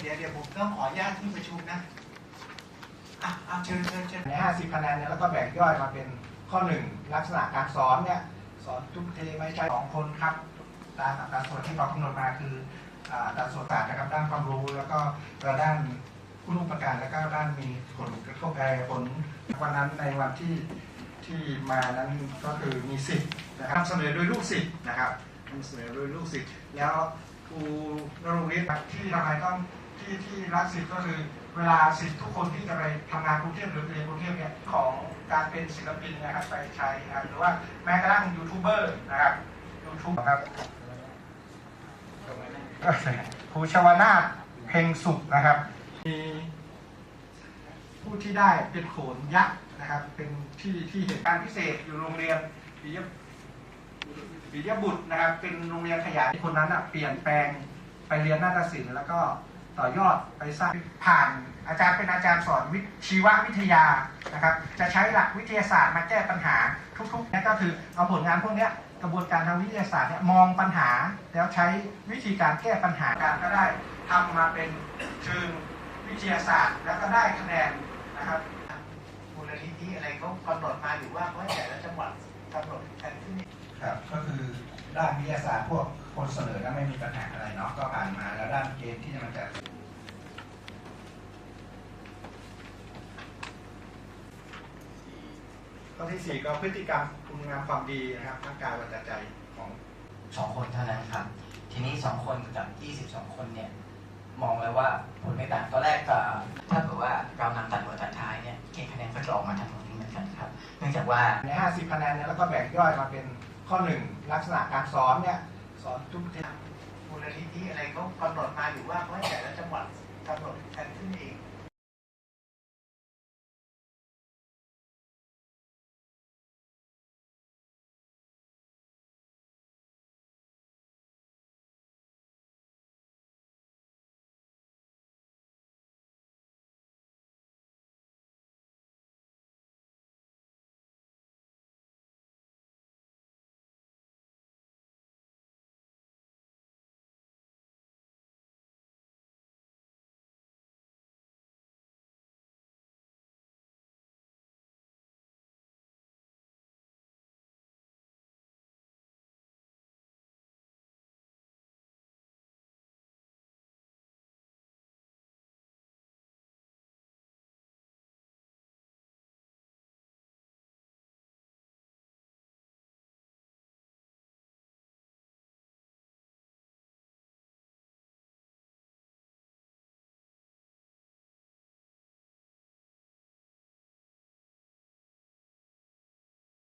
เดี๋ยวเดี๋ยวผมต้องขออนุญาตที่ประชุมนะอะอะเชิญเชิญเชิญใน50คะแนนเนี่ยแล้วก็แบ่งย่อยมาเป็นข้อหนึ่งลักษณะการสอนเนี่ยสอนทุกเทไม่ใช่สองคนครับตามอัตราส่วนที่เรากำหนดมาคืออัตราส่วนต่างนะครับด้านความรู้แล้วก็ด้านคุณอุปการแล้วก็ด้านมีผลกระทบแอร์ผลวันนั้นในวันที่ที่มานั้นก็คือมีสิทธิ์นะครับนำเสนอโดยลูกศิษย์นะครับนำเสนอโดยลูกศิษย์แล้ว รูนรงฤทธิ์ที่ทำไมต้องที่ที่รักศิษย์ก็คือเวลาศิษย์ทุกคนที่จะไปทำงานกรุงเทพหรือเรียนกรุงเทพเนี่ยของการเป็นศิลปินนะครับไปใช้นะครับหรือว่าแม้กระทั่งยูทูบเบอร์นะครับยูทูบครับครูชวนาถเพ็งสุขนะครับมีผู้ที่ได้เป็นโขนยักษ์นะครับ เป็นที่ที่เหตุการณ์พิเศษอยู่โรงเรียนปิย ปิยบุตรนะครับ เป็นโรงเรียนขยายคนนั้นอะเปลี่ยนแปลงไปเรียนนาฏศิลป์แล้วก็ต่อยอดไปสร้างผ่านอาจารย์เป็นอาจารย์สอนวิชีววิทยานะครับ จะใช้หลักวิทยาศาสตร์มาแก้ปัญหาทุกๆนั่นก็คือเอาผลงานพวกนี้กระบวนการทางวิทยาศาสตร์เนี่ยมองปัญหา แล้วใช้วิธีการแก้ปัญหาการก็ได้ทำมาเป็นเชิงวิทยาศาสตร์ แล้วก็ได้คะแนนนะครับมูลนิธิอะไรเขากำหนดมาอยู่ว่าเพราะแต่ละจังหวัดกำหนดกันขึ้น ครับก็คือด้านวิทยาศาสตร์พวกคนเสนอแล้วไม่มีปัญหาอะไรเนาะก็ผ่านมาแล้วด้านเกณฑ์ที่มันจะข้อที่สี่ก็พฤติกรรมคุณงามความดีนะครับทั้งกายวาจาใจของสองคนเท่านั้นครับ ทีนี้สองคนกับ 22 คนเนี่ยมองแล้วว่าผลไม่ต่างตอนแรกก็ถ้าเกิดว่าเรานำตัดหัวตัดท้ายเนี่ยเกณฑ์คะแนนก็จะออกมาทางตรงนี้เหมือนกันครับ เนื่องจากว่าใน50 คะแนนเนี่ยแล้วก็แบ่งย่อยมาเป็น ข้อหนึ่งลักษณะการสอนเนี่ยสอนทุกทีมูลนิธิอะไรเขากำหนดมาอยู่ว่าเพราะแต่ละจังหวัดกำหนดกันขึ้นเอง